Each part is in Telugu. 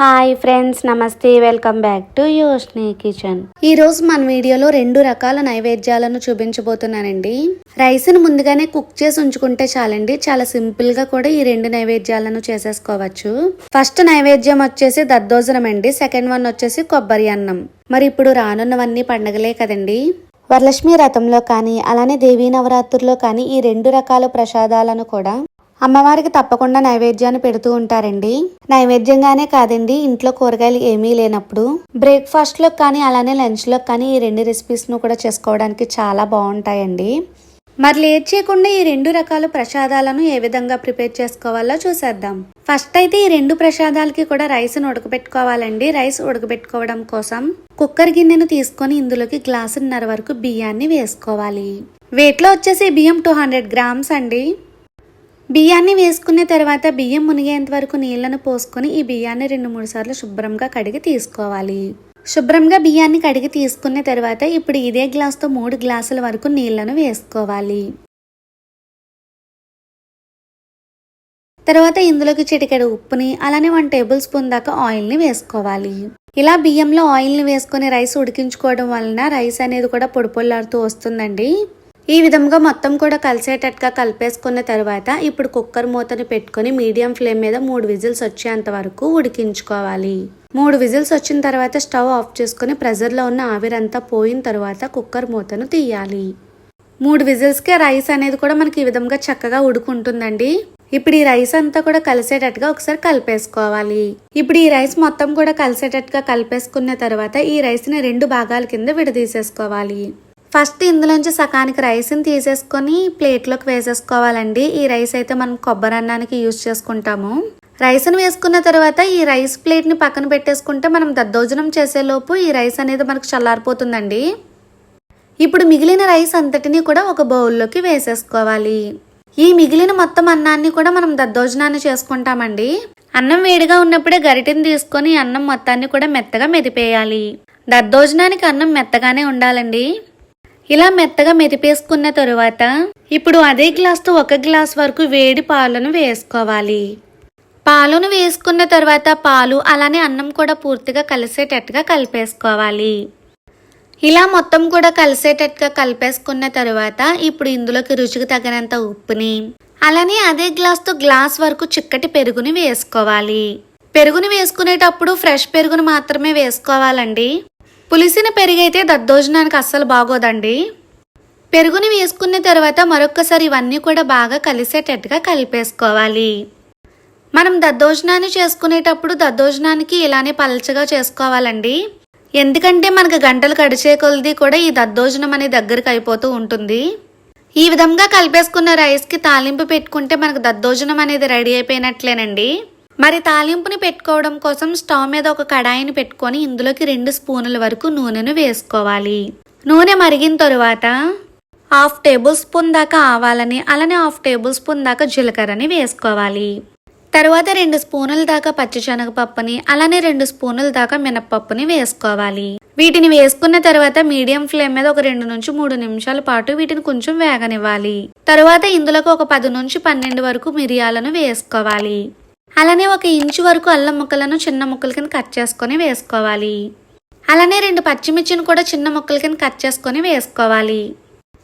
హాయ్ ఫ్రెండ్స్ నమస్తే welcome back to Yoshni kitchen ఈ రోజు మన వీడియోలో రెండు రకాల నైవేద్యాలను చూపించబోతున్నానండి. రైస్ను ముందుగానే కుక్ చేసి ఉంచుకుంటే చాలండి. చాలా సింపుల్గా కూడా ఈ రెండు నైవేద్యాలను చేసేసుకోవచ్చు. ఫస్ట్ నైవేద్యం వచ్చేసి దద్దోజనం అండి. సెకండ్ వన్ వచ్చేసి కొబ్బరి అన్నం. మరి ఇప్పుడు రానున్నవన్నీ పండగలే కదండి. వరలక్ష్మి రథంలో కానీ అలానే దేవీ నవరాత్రుల్లో కానీ ఈ రెండు రకాల ప్రసాదాలను కూడా అమ్మవారికి తప్పకుండా నైవేద్యాన్ని పెడుతూ ఉంటారండి. నైవేద్యంగానే కాదండి ఇంట్లో కూరగాయలు ఏమీ లేనప్పుడు. బ్రేక్ఫాస్ట్లో కానీ అలానే లంచ్లో కానీ ఈ రెండు రెసిపీస్ను కూడా చేసుకోవడానికి చాలా బాగుంటాయండి. మరి లేట్ చేయకుండా ఈ రెండు రకాల ప్రసాదాలను ఏ విధంగా ప్రిపేర్ చేసుకోవాలో చూసేద్దాం. ఫస్ట్ అయితే ఈ రెండు ప్రసాదాలకి కూడా రైస్ ఉడకబెట్టుకోవాలండి. రైస్ ఉడకబెట్టుకోవడం కోసం కుక్కర్ గిన్నెను తీసుకొని ఇందులోకి గ్లాసున్నర వరకు బియ్యాన్ని వేసుకోవాలి. వెయిట్లో వచ్చేసి బియ్యం టూ హండ్రెడ్ గ్రామ్స్ అండి. బియ్యాన్ని వేసుకున్న తర్వాత బియ్యం మునిగేంత వరకు నీళ్ళను పోసుకొని ఈ బియ్యాన్ని రెండు మూడు సార్లు శుభ్రంగా కడిగి తీసుకోవాలి. శుభ్రంగా బియ్యాన్ని కడిగి తీసుకున్న తర్వాత ఇప్పుడు ఇదే గ్లాస్తో మూడు గ్లాసుల వరకు నీళ్ళను వేసుకోవాలి. తర్వాత ఇందులోకి చిటికెడు ఉప్పుని అలానే వన్ టేబుల్ స్పూన్ దాకా ఆయిల్ని వేసుకోవాలి. ఇలా బియ్యంలో ఆయిల్ని వేసుకొని రైస్ ఉడికించుకోవడం వలన రైస్ అనేది కూడా పొడిపొల్లాడుతూ వస్తుందండి. ఈ విధంగా మొత్తం కూడా కలిసేటట్టుగా కలిపేసుకున్న తర్వాత ఇప్పుడు కుక్కర్ మూతని పెట్టుకొని మీడియం ఫ్లేమ్ మీద మూడు విజిల్స్ వచ్చేంత వరకు ఉడికించుకోవాలి. మూడు విజిల్స్ వచ్చిన తర్వాత స్టవ్ ఆఫ్ చేసుకుని ప్రెజర్లో ఉన్న ఆవిరంతా పోయిన తర్వాత కుక్కర్ మూతను తీయాలి. మూడు విజిల్స్కే రైస్ అనేది కూడా మనకి ఈ విధంగా చక్కగా ఉడుకుంటుందండి. ఇప్పుడు ఈ రైస్ అంతా కూడా కలిసేటట్టుగా ఒకసారి కలిపేసుకోవాలి. ఇప్పుడు ఈ రైస్ మొత్తం కూడా కలిసేటట్టుగా కలిపేసుకున్న తర్వాత ఈ రైస్ని రెండు భాగాల కింద విడదీసేసుకోవాలి. ఫస్ట్ ఇందులోంచి సకానికి రైస్ని తీసేసుకొని ప్లేట్లోకి వేసేసుకోవాలండి. ఈ రైస్ అయితే మనం కొబ్బరి అన్నానికి యూజ్ చేసుకుంటాము. రైస్ని వేసుకున్న తర్వాత ఈ రైస్ ప్లేట్ని పక్కన పెట్టేసుకుంటే మనం దద్దోజనం చేసేలోపు ఈ రైస్ అనేది మనకు చల్లారిపోతుందండి. ఇప్పుడు మిగిలిన రైస్ అంతటిని కూడా ఒక బౌల్లోకి వేసేసుకోవాలి. ఈ మిగిలిన మొత్తం అన్నాన్ని కూడా మనం దద్దోజనాన్ని చేసుకుంటామండి. అన్నం వేడిగా ఉన్నప్పుడే గరిటిని తీసుకొని అన్నం మొత్తాన్ని కూడా మెత్తగా మెదిపేయాలి. దద్దోజనానికి అన్నం మెత్తగానే ఉండాలండి. ఇలా మెత్తగా మెదిపేసుకున్న తరువాత ఇప్పుడు అదే గ్లాస్తో ఒక గ్లాస్ వరకు వేడి పాలను వేసుకోవాలి. పాలను వేసుకున్న తర్వాత పాలు అలానే అన్నం కూడా పూర్తిగా కలిసేటట్టుగా కలిపేసుకోవాలి. ఇలా మొత్తం కూడా కలిసేటట్టుగా కలిపేసుకున్న తర్వాత ఇప్పుడు ఇందులోకి రుచికి తగినంత ఉప్పుని అలానే అదే గ్లాస్తో గ్లాస్ వరకు చిక్కటి పెరుగుని వేసుకోవాలి. పెరుగుని వేసుకునేటప్పుడు ఫ్రెష్ పెరుగుని మాత్రమే వేసుకోవాలండి. పులిసిన పెరుగైతే దద్దోజనానికి అస్సలు బాగోదండి. పెరుగుని వేసుకున్న తర్వాత మరొక్కసారి ఇవన్నీ కూడా బాగా కలిసేటట్టుగా కలిపేసుకోవాలి. మనం దద్దోజనాన్ని చేసుకునేటప్పుడు దద్దోజనానికి ఇలానే పలచగా చేసుకోవాలండి. ఎందుకంటే మనకు గంటలు గడిచే కొలది కూడా ఈ దద్దోజనం అనే దగ్గరికి అయిపోతూ ఉంటుంది. ఈ విధంగా కలిపేసుకున్న రైస్కి తాలింపు పెట్టుకుంటే మనకు దద్దోజనం అనేది రెడీ అయిపోయినట్లేనండి. మరి తాలింపుని పెట్టుకోవడం కోసం స్టవ్ మీద ఒక కడాయిని పెట్టుకొని ఇందులోకి రెండు స్పూనుల వరకు నూనెను వేసుకోవాలి. నూనె మరిగిన తరువాత హాఫ్ టేబుల్ స్పూన్ దాకా ఆవాలని అలానే హాఫ్ టేబుల్ స్పూన్ దాకా జీలకర్రని వేసుకోవాలి. తర్వాత రెండు స్పూనుల దాకా పచ్చిశనగపప్పుని అలానే రెండు స్పూనుల దాకా మినప్పప్పుని వేసుకోవాలి. వీటిని వేసుకున్న తర్వాత మీడియం ఫ్లేమ్ మీద ఒక రెండు నుంచి మూడు నిమిషాల పాటు వీటిని కొంచెం వేగనివ్వాలి. తర్వాత ఇందులోకి ఒక పది నుంచి పన్నెండు వరకు మిరియాలను వేసుకోవాలి. అలానే ఒక ఇంచు వరకు అల్లం ముక్కలను చిన్న ముక్కల కింద కట్ చేసుకొని వేసుకోవాలి. అలానే రెండు పచ్చిమిర్చిని కూడా చిన్న ముక్కల కింద కట్ చేసుకొని వేసుకోవాలి.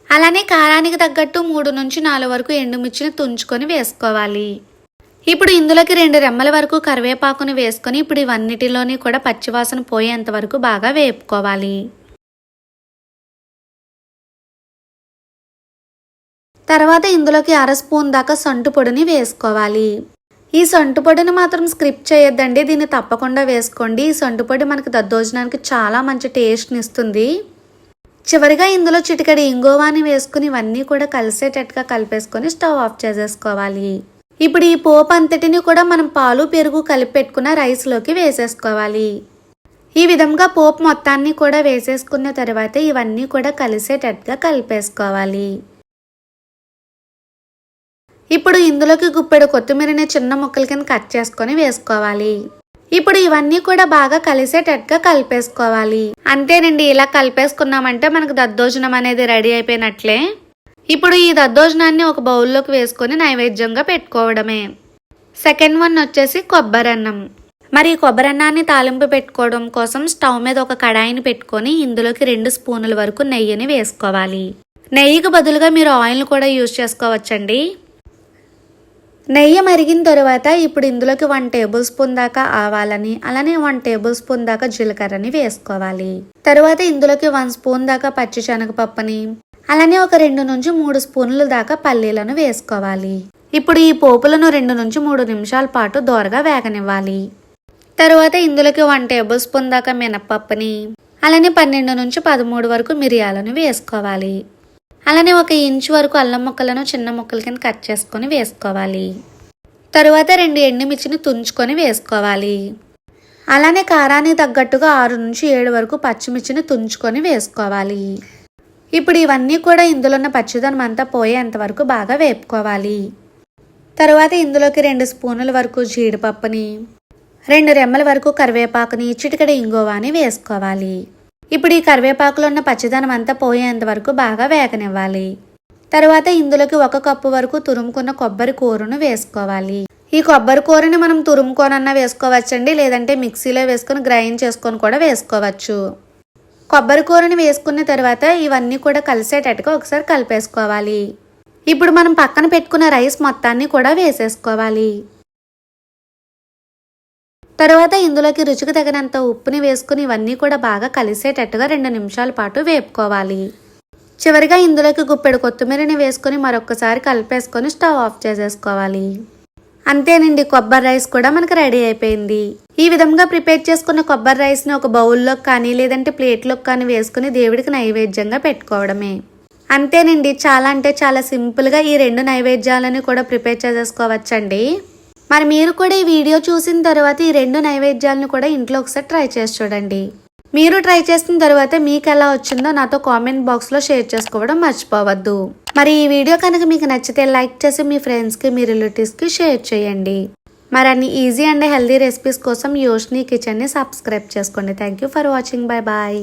అలానే కారానికి తగ్గట్టు మూడు నుంచి నాలుగు వరకు ఎండుమిర్చిని తుంచుకొని వేసుకోవాలి. ఇప్పుడు ఇందులోకి రెండు రెమ్మల వరకు కరివేపాకుని వేసుకొని ఇప్పుడు ఇవన్నిటిలోని కూడా పచ్చివాసన పోయేంత వరకు బాగా వేపుకోవాలి. తర్వాత ఇందులోకి అర స్పూన్ దాకా సొంటు పొడిని వేసుకోవాలి. ఈ సొంటుపొడిని మాత్రం స్క్రిప్ చేయొద్దండి దీన్ని తప్పకుండా వేసుకోండి. ఈ సొంటుపొడి మనకి దద్దోజనానికి చాలా మంచి టేస్ట్ని ఇస్తుంది చివరిగా ఇందులో చిటికడి ఇంగోవాని వేసుకుని ఇవన్నీ కూడా కలిసేటట్టుగా కలిపేసుకొని స్టవ్ ఆఫ్ చేసేసుకోవాలి. ఇప్పుడు ఈ పోపు అంతటిని కూడా మనం పాలు పెరుగు కలిపి పెట్టుకున్న రైస్లోకి వేసేసుకోవాలి. ఈ విధంగా పోపు మొత్తాన్ని కూడా వేసేసుకున్న తర్వాత ఇవన్నీ కూడా కలిసేటట్టుగా కలిపేసుకోవాలి. ఇప్పుడు ఇందులోకి గుప్పెడు కొత్తిమీరని చిన్న ముక్కల కింద కట్ చేసుకొని వేసుకోవాలి. ఇప్పుడు ఇవన్నీ కూడా బాగా కలిసేటట్టుగా కలిపేసుకోవాలి. అంతేనండి ఇలా కలిపేసుకున్నామంటే మనకు దద్దోజనం అనేది రెడీ అయిపోయినట్లే. ఇప్పుడు ఈ దద్దోజనాన్ని ఒక బౌల్లోకి వేసుకొని నైవేద్యంగా పెట్టుకోవడమే. సెకండ్ వన్ వచ్చేసి కొబ్బరి అన్నం. మరి ఈ కొబ్బరన్నాన్ని తాలింపు పెట్టుకోవడం కోసం స్టవ్ మీద ఒక కడాయిని పెట్టుకొని ఇందులోకి రెండు స్పూనుల వరకు నెయ్యిని వేసుకోవాలి. నెయ్యికి బదులుగా మీరు ఆయిల్ కూడా యూజ్ చేసుకోవచ్చండి. నెయ్యి మరిగిన తర్వాత ఇప్పుడు ఇందులోకి వన్ టేబుల్ స్పూన్ దాకా ఆవాలని అలానే వన్ టేబుల్ స్పూన్ దాకా జీలకర్రని వేసుకోవాలి. తర్వాత ఇందులోకి వన్ స్పూన్ దాకా పచ్చి శనగపప్పుని అలానే ఒక రెండు నుంచి మూడు స్పూన్ల దాకా పల్లీలను వేసుకోవాలి. ఇప్పుడు ఈ పోపులను రెండు నుంచి మూడు నిమిషాల పాటు దోరగా వేగనివ్వాలి. తర్వాత ఇందులోకి వన్ టేబుల్ స్పూన్ దాకా మినపప్పుని అలానే పన్నెండు నుంచి పదమూడు వరకు మిరియాలను వేసుకోవాలి. అలానే ఒక ఇంచు వరకు అల్లం ముక్కలను చిన్న ముక్కల కింద కట్ చేసుకొని వేసుకోవాలి. తరువాత రెండు ఎండుమిర్చిని తుంచుకొని వేసుకోవాలి. అలానే కారానికి తగ్గట్టుగా ఆరు నుంచి ఏడు వరకు పచ్చిమిర్చిని తుంచుకొని వేసుకోవాలి. ఇప్పుడు ఇవన్నీ కూడా ఇందులో ఉన్న పచ్చిదనం అంతా పోయేంత వరకు బాగా వేపుకోవాలి. తరువాత ఇందులోకి రెండు స్పూనుల వరకు జీడిపప్పుని రెండు రెమ్మల వరకు కరివేపాకుని చిటికడ ఇంగోవాని వేసుకోవాలి. ఇప్పుడు ఈ కరివేపాకులో ఉన్న పచ్చదనం అంతా పోయేంత వరకు బాగా వేగనివ్వాలి. తర్వాత ఇందులోకి ఒక కప్పు వరకు తురుముకున్న కొబ్బరి కూరను వేసుకోవాలి. ఈ కొబ్బరి కూరని మనం తురుముకోనన్నా వేసుకోవచ్చండి లేదంటే మిక్సీలో వేసుకొని గ్రైండ్ చేసుకొని కూడా వేసుకోవచ్చు. కొబ్బరి కూరని వేసుకున్న తర్వాత ఇవన్నీ కూడా కలిసేటట్టుగా ఒకసారి కలిపేసుకోవాలి. ఇప్పుడు మనం పక్కన పెట్టుకున్న రైస్ మొత్తాన్ని కూడా వేసేసుకోవాలి. తర్వాత ఇందులోకి రుచికి తగినంత ఉప్పుని వేసుకుని ఇవన్నీ కూడా బాగా కలిసేటట్టుగా రెండు నిమిషాల పాటు వేపుకోవాలి. చివరిగా ఇందులోకి గుప్పెడు కొత్తిమీరని వేసుకొని మరొకసారి కలిపేసుకొని స్టవ్ ఆఫ్ చేసేసుకోవాలి. అంతేనండి కొబ్బరి రైస్ కూడా మనకు రెడీ అయిపోయింది. ఈ విధంగా ప్రిపేర్ చేసుకున్న కొబ్బరి రైస్ని ఒక బౌల్లోకి కానీ లేదంటే ప్లేట్లోకి కానీ వేసుకుని దేవుడికి నైవేద్యంగా పెట్టుకోవడమే. అంతేనండి చాలా అంటే చాలా సింపుల్గా ఈ రెండు నైవేద్యాలను కూడా ప్రిపేర్ చేసేసుకోవచ్చండి. మరి మీరు కూడా ఈ వీడియో చూసిన తర్వాత ఈ రెండు నైవేద్యాలను కూడా ఇంట్లో ఒకసారి ట్రై చేసి చూడండి. మీరు ట్రై చేసిన తర్వాత మీకు ఎలా వచ్చిందో నాతో కామెంట్ బాక్స్లో షేర్ చేసుకోవడం మర్చిపోవద్దు. మరి ఈ వీడియో కనుక మీకు నచ్చితే లైక్ చేసి మీ ఫ్రెండ్స్కి మీ రిలేటివ్స్కి షేర్ చేయండి. మరి అన్ని ఈజీ అండ్ హెల్దీ రెసిపీస్ కోసం యోష్ని కిచెన్ని సబ్స్క్రైబ్ చేసుకోండి. Thank you for watching. Bye bye.